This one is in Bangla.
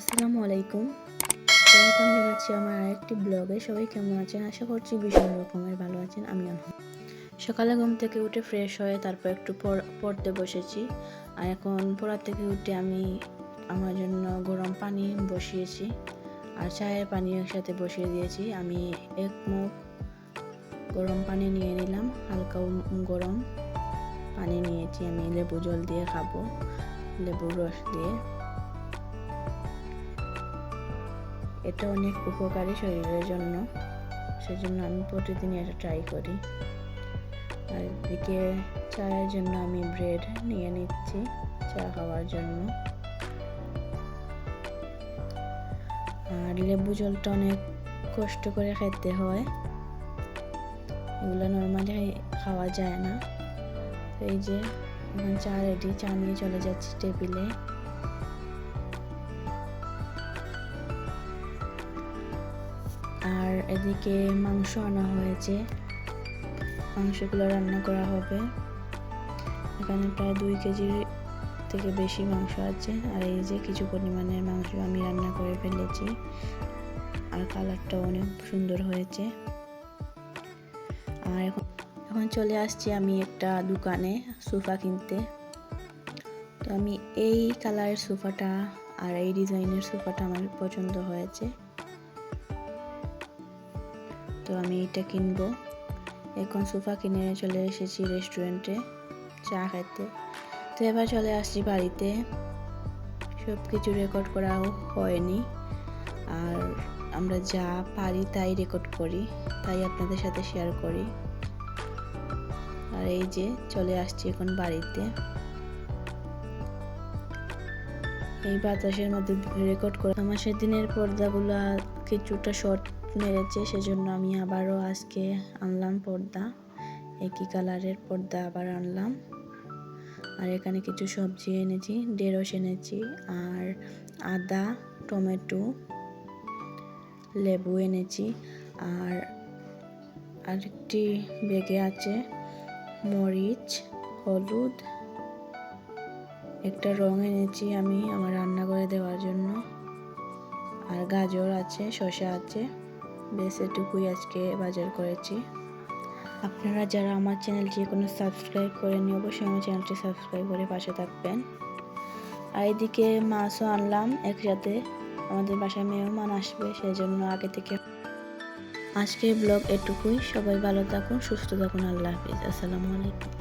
আসসালামু আলাইকুম। ওয়েলকাম জানাচ্ছি আমার আরেকটি ব্লগে। সবাই কেমন আছেন? আশা করছি ভীষণ রকমের ভালো আছেন। আমি সকালে ঘুম থেকে উঠে ফ্রেশ হয়ে তারপর একটু পড়- পড়তে বসেছি। আর এখন পড়ার থেকে উঠে আমি আমার জন্য গরম পানি বসিয়েছি। আর চায়ের পানি একসাথে বসিয়ে দিয়েছি। আমি এক মুখ গরম পানি নিয়ে নিলাম। হালকা গরম পানি নিয়েছি। আমি লেবু জল দিয়ে খাব। লেবুর রস দিয়ে। এটা অনেক উপকারী শরীরের জন্য। সেজন্য আমি প্রতিদিন এটা ট্রাই করি। আর এদিকে চায়ের জন্য আমি ব্রেড নিয়ে নিচ্ছি, চা খাওয়ার জন্য। আর লেবু জলটা অনেক কষ্ট করে খেতে হয়। এগুলো নর্মালি খাওয়া যায় না। এই যে, এখন চা রেডি চা নিয়ে চলে যাচ্ছি টেবিলে আর এদিকে মাংস আনা হয়েছে। মাংসগুলো রান্না করা হবে। এখানে প্রায় দুই কেজির থেকে বেশি মাংস আছে। আর এই যে কিছু পরিমাণের মাংস আমি রান্না করে ফেলেছি। আর কালারটা অনেক সুন্দর হয়েছে। আর এখন এখন চলে আসছি আমি একটা দোকানে সোফা কিনতে। তো আমি এই কালারের সোফাটা আর এই ডিজাইনের সোফাটা আমার পছন্দ হয়েছে। তো আমি এটা কিনবো। এখন সোফা কিনে চলে এসেছি রেস্টুরেন্টে, চা খেতে তো এবার চলে আসছি বাড়িতে। সব কিছু রেকর্ড করাও হয়নি। আর আমরা যা পারি তাই রেকর্ড করি, তাই আপনাদের সাথে শেয়ার করি। আর এই যে চলে আসছি এখন বাড়িতে। এই বাতাসের মধ্যে রেকর্ড করে আমার সেদিনের পর্দাগুলো কিছুটা শর্ট মেরেছে সেজন্য আমি আবারও আজকে আনলাম পর্দা। একই কালারের পর্দা আবার আনলাম। আর এখানে কিছু সবজি এনেছি, ঢেঁড়স এনেছি, আর আদা, টমেটো, লেবু এনেছি, আর আরেকটি বেগে আছে মরিচ, হলুদ। একটা রং এনেছি আমি আমার রান্না করে দেওয়ার জন্য। আর গাজর আছে, শসা আছে। বেশ, এটুকুই আজকে বাজার করেছি। আপনারা যারা আমার চ্যানেলটি এখনও সাবস্ক্রাইব করেনি অবশ্যই আমার চ্যানেলটি সাবস্ক্রাইব করে পাশে থাকবেন। আর এদিকে মাছও আনলাম একসাথে। আমাদের বাসায় মেহমান আসবে সেই জন্য আগে থেকে আজকের ব্লগ এটুকুই। সবাই ভালো থাকুন, সুস্থ থাকুন, আল্লাহ হাফিজ। আসসালামু আলাইকুম।